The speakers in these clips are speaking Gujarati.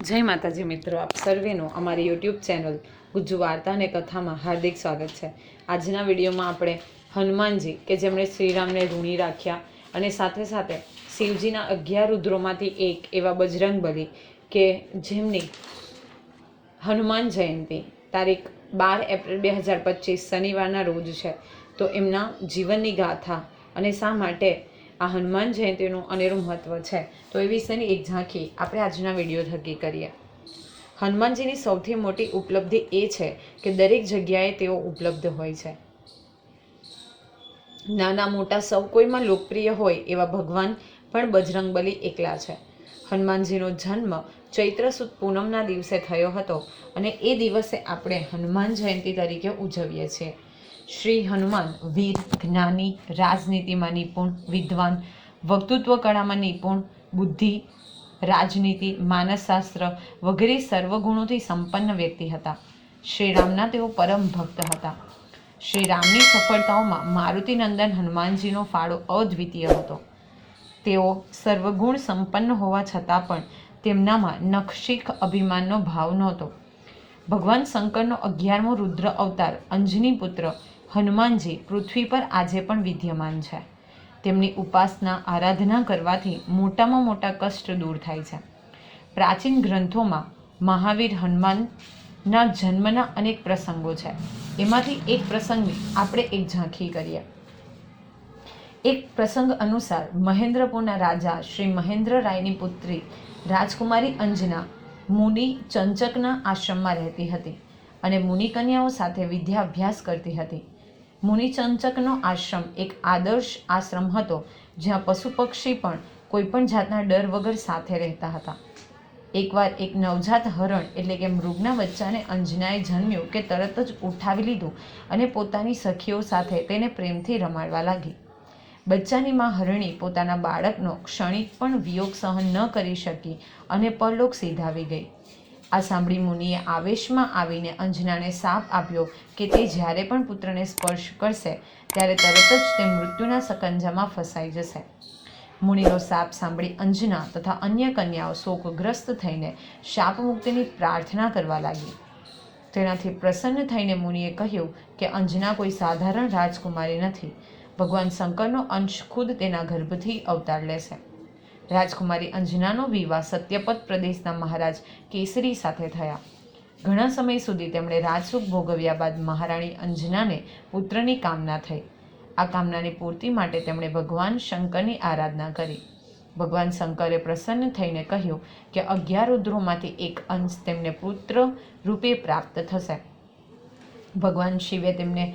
જય માતાજી મિત્રો, આપ સર્વેનું અમારી યુટ્યુબ ચેનલ ગુજ્જુ વાર્તા અને કથામાં હાર્દિક સ્વાગત છે. આજના વિડીયોમાં આપણે હનુમાનજી કે જેમણે શ્રીરામને ઋણી રાખ્યા અને સાથે સાથે શિવજીના અગિયાર રુદ્રોમાંથી એક એવા બજરંગ બલી કે જેમની હનુમાન જયંતિ તારીખ બાર એપ્રિલ બે હજાર પચીસ શનિવારના રોજ છે. તો એમના જીવનની ગાથા અને શા માટે આ હનુમાન જયંતીનું અનેરું મહત્ત્વ છે. તો એ વિશેની એક ઝાંખી આપણે આજના વીડિયો થકી કરીએ. હનુમાનજીની સૌથી મોટી ઉપલબ્ધિ એ છે કે દરેક જગ્યાએ તેઓ ઉપલબ્ધ હોય છે. નાના મોટા સૌ કોઈમાં લોકપ્રિય હોય એવા ભગવાન પણ બજરંગબલી એકલા છે. હનુમાનજીનો જન્મ ચૈત્ર સુદ પૂનમના દિવસે થયો હતો અને એ દિવસે આપણે હનુમાન જયંતિ તરીકે ઉજવીએ છીએ. શ્રી હનુમાન, વીર, જ્ઞાની, રાજનીતિમાં નિપુણ, વિદ્વાન, વક્તૃત્વ કળામાં નિપુણ, બુદ્ધિ, રાજનીતિ, માનસશાસ્ત્ર વગેરે સર્વગુણોથી સંપન્ન વ્યક્તિ હતા. શ્રી રામના તેઓ પરમ ભક્ત હતા. શ્રી રામની સફળતાઓમાં મારુતિનંદન હનુમાનજીનો ફાળો અદ્વિતીય હતો. તેઓ સર્વગુણ સંપન્ન હોવા છતાં પણ તેમનામાં નખશીખ અભિમાનનો ભાવ નહોતો. ભગવાન શંકરનો અગિયારમો રુદ્ર અવતાર અંજની પુત્ર હનુમાનજી પૃથ્વી પર આજે પણ વિદ્યમાન છે. તેમની ઉપાસના, આરાધના કરવાથી મોટામાં મોટા કષ્ટ દૂર થાય છે. પ્રાચીન ગ્રંથોમાં મહાવીર હનુમાનના જન્મના અનેક પ્રસંગો છે. એમાંથી એક પ્રસંગની આપણે એક ઝાંખી કરીએ. એક પ્રસંગ અનુસાર મહેન્દ્રપુરના રાજા શ્રી મહેન્દ્ર રાયની પુત્રી રાજકુમારી અંજના મુનિ ચંચકના આશ્રમમાં રહેતી હતી અને મુનિકન્યાઓ સાથે વિદ્યા અભ્યાસ કરતી હતી. મુનિચંચકનો આશ્રમ એક આદર્શ આશ્રમ હતો, જ્યાં પશુ પક્ષી પણ કોઈપણ જાતના ડર વગર સાથે રહેતા હતા. એકવાર એક નવજાત હરણ, એટલે કે મૃગના બચ્ચાને અંજનાએ જન્મ્યું કે તરત જ ઉઠાવી લીધું અને પોતાની સખીઓ સાથે તેને પ્રેમથી રમાડવા લાગી. બચ્ચાની માં હરણી પોતાના બાળકનો ક્ષણિક પણ વિયોગ સહન ન કરી શકી અને પરલોક સીધાવી ગઈ. આ સાંભળી મુનિએ આવેશમાં આવીને અંજનાને સાપ આપ્યો કે તે જ્યારે પણ પુત્રને સ્પર્શ કરશે, ત્યારે તરત જ તે મૃત્યુના સકંજામાં ફસાઈ જશે. મુનિનો સાપ સાંભળી અંજના તથા અન્ય કન્યાઓ શોકગ્રસ્ત થઈને શાપ મુક્તિની પ્રાર્થના કરવા લાગી. તેનાથી પ્રસન્ન થઈને મુનિએ કહ્યું કે અંજના કોઈ સાધારણ રાજકુમારી નથી. ભગવાન શંકરનો અંશ ખુદ તેના ગર્ભથી અવતાર લેશે. રાજકુમારી અંજનાનો વિવાહ સત્યપત પ્રદેશના મહારાજ કેસરી સાથે થયા. ઘણા સમય સુધી તેમણે રાજસુખ ભોગવ્યા બાદ મહારાણી અંજનાને પુત્રની કામના થઈ. આ કામનાની પૂર્તિ માટે તેમણે ભગવાન શંકરની આરાધના કરી. ભગવાન શંકરે પ્રસન્ન થઈને કહ્યું કે અગિયાર રુદ્રોમાંથી એક અંશ તેમને પુત્ર રૂપે પ્રાપ્ત થશે. ભગવાન શિવે તેમને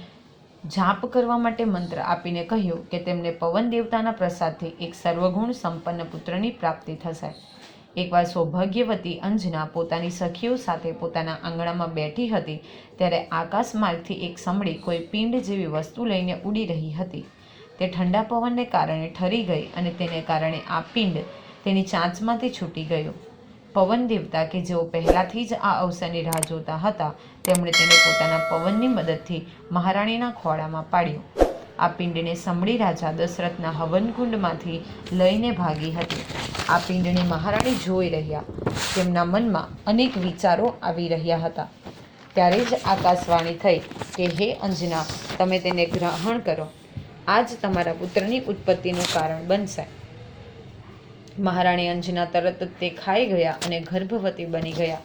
જાપ કરવા માટે મંત્ર આપીને કહ્યું કે તેમને પવન દેવતાના પ્રસાદથી એક સર્વગુણ સંપન્ન પુત્રની પ્રાપ્તિ થશે. એકવાર સૌભાગ્યવતી અંજના પોતાની સખીઓ સાથે પોતાના આંગણામાં બેઠી હતી, ત્યારે આકાશ માર્ગથી એક સમળી કોઈ પિંડ જેવી વસ્તુ લઈને ઉડી રહી હતી. તે ઠંડા પવનને કારણે ઠરી ગઈ અને તેને કારણે આ પિંડ તેની ચાંચમાંથી છૂટી ગયું. પવન દેવતા કે જેઓ પહેલાંથી જ આ અવસરની રાહ જોતા હતા, તેમણે તેને પોતાના પવનની મદદથી મહારાણીના ખોળામાં પાડ્યો. આ પિંડને સમળી રાજા દશરથના હવનકુંડમાંથી લઈને ભાગી હતી. આ પિંડને મહારાણી જોઈ રહ્યા. તેમના મનમાં અનેક વિચારો આવી રહ્યા હતા. ત્યારે જ આકાશવાણી થઈ કે, હે અંજના, તમે તેને ગ્રહણ કરો. આ જ તમારા પુત્રની ઉત્પત્તિનું કારણ બનશે. મહારાણી અંજના તરત જ તે ખાઈ ગયા અને ગર્ભવતી બની ગયા.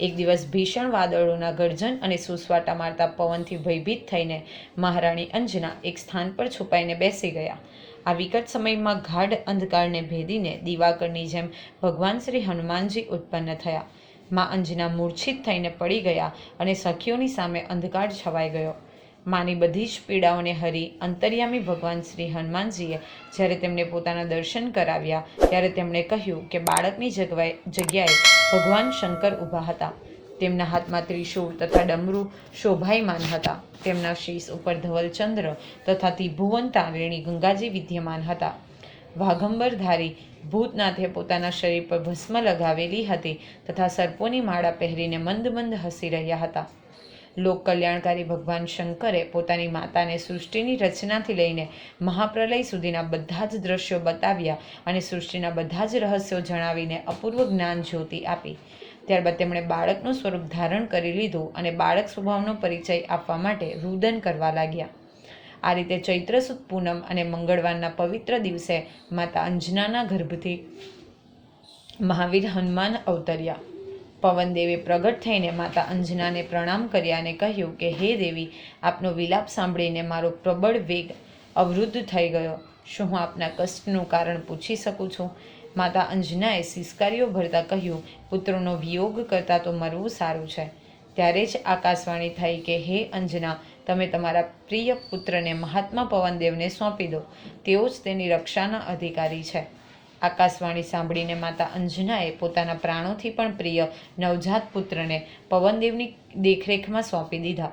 એક દિવસ ભીષણ વાદળોના ગર્જન અને સુસવાટા મારતા પવનથી ભયભીત થઈને મહારાણી અંજના એક સ્થાન પર છુપાઈને બેસી ગયા. આ વિકટ સમયમાં ગાઢ અંધકારને ભેદીને દિવાકરની જેમ ભગવાન શ્રી હનુમાનજી ઉત્પન્ન થયા. મા અંજના મૂર્છિત થઈને પડી ગયા અને સખીઓની સામે અંધકાર છવાઈ ગયો. માની બધી જ પીડાઓને હરી અંતર્યામી ભગવાન શ્રી હનુમાનજીએ જ્યારે તેમને પોતાના દર્શન કરાવ્યા, ત્યારે તેમણે કહ્યું કે બાળકની જગવાએ, જગ્યાએ ભગવાન શંકર ઊભા હતા. તેમના હાથમાં ત્રિશૂળ તથા ડમરુ શોભાયમાન હતા. તેમના શીશ ઉપર ધવલચંદ્ર તથા ત્રિભુવન તારીણી ગંગાજી વિદ્યમાન હતા. વાઘંબરધારી ભૂતનાથે પોતાના શરીર પર ભસ્મ લગાવેલી હતી તથા સર્પોની માળા પહેરીને મંદ મંદ હસી રહ્યા હતા. લોક કલ્યાણકારી ભગવાન શંકરે પોતાની માતાને સૃષ્ટિની રચનાથી લઈને મહાપ્રલય સુધીના બધા જ દ્રશ્યો બતાવ્યા અને સૃષ્ટિના બધા જ રહસ્યો જણાવીને અપૂર્વ જ્ઞાન જ્યોતિ આપી. ત્યારબાદ તેમણે બાળકનું સ્વરૂપ ધારણ કરી લીધું અને બાળક સ્વભાવનો પરિચય આપવા માટે રુદન કરવા લાગ્યા. આ રીતે ચૈત્ર પૂનમ અને મંગળવારના પવિત્ર દિવસે માતા અંજનાના ગર્ભથી મહાવીર હનુમાન અવતર્યા. પવનદેવે પ્રગટ થઈને માતા અંજનાને પ્રણામ કર્યા અને કહ્યું કે, હે દેવી, આપનો વિલાપ સાંભળીને મારો પ્રબળ વેગ અવરુદ્ધ થઈ ગયો. શું હું આપના કષ્ટનું કારણ પૂછી શકું છું? માતા અંજનાએ સિસ્કારીઓ ભરતા કહ્યું, પુત્રનો વિયોગ કરતાં તો મરવું સારું છે. ત્યારે જ આકાશવાણી થઈ કે, હે અંજના, તમે તમારા પ્રિય પુત્રને મહાત્મા પવનદેવને સોંપી દો. તેઓ જ તેની રક્ષાના અધિકારી છે. આકાશવાણી સાંભળીને માતા અંજનાએ પોતાના પ્રાણોથી પણ પ્રિય નવજાત પુત્રને પવનદેવની દેખરેખમાં સોંપી દીધા.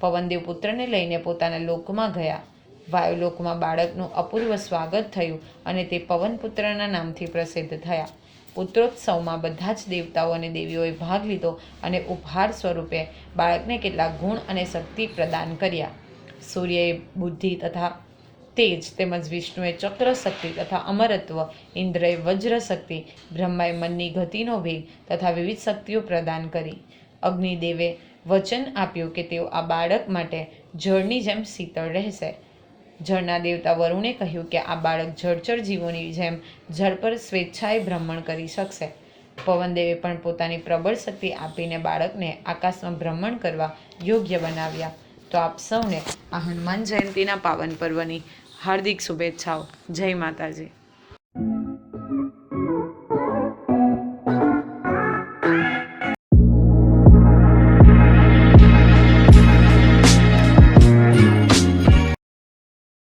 પવનદેવ પુત્રને લઈને પોતાના લોકમાં ગયા. વાયુલોકમાં બાળકનું અપૂર્વ સ્વાગત થયું અને તે પવનપુત્રના નામથી પ્રસિદ્ધ થયા. પુત્રોત્સવમાં બધા જ દેવતાઓ અને દેવીઓએ ભાગ લીધો અને ઉપહાર સ્વરૂપે બાળકને કેટલાક ગુણ અને શક્તિ પ્રદાન કર્યા. સૂર્યએ બુદ્ધિ તથા તેજ તેમજ વિષ્ણુએ ચક્ર શક્તિ તથા અમરત્વ, ઇન્દ્રએ વજ્ર શક્તિ બ્રહ્માએ મનની ગતિનો વેગ તથા વિવિધ શક્તિઓ પ્રદાન કરી. અગ્નિદેવે વચન આપ્યું કે તેઓ આ બાળક માટે જળની જેમ શીતળ રહેશે. જળના દેવતા વરુણે કહ્યું કે આ બાળક જળચર જીવોની જેમ જળ પર સ્વેચ્છાએ ભ્રમણ કરી શકશે. પવનદેવે પણ પોતાની પ્રબળ શક્તિ આપીને બાળકને આકાશમાં ભ્રમણ કરવા યોગ્ય બનાવ્યા. તો આપ સૌને આ હનુમાન જયંતીના પાવન પર્વની હાર્દિક શુભેચ્છાઓ. જય માતાજી.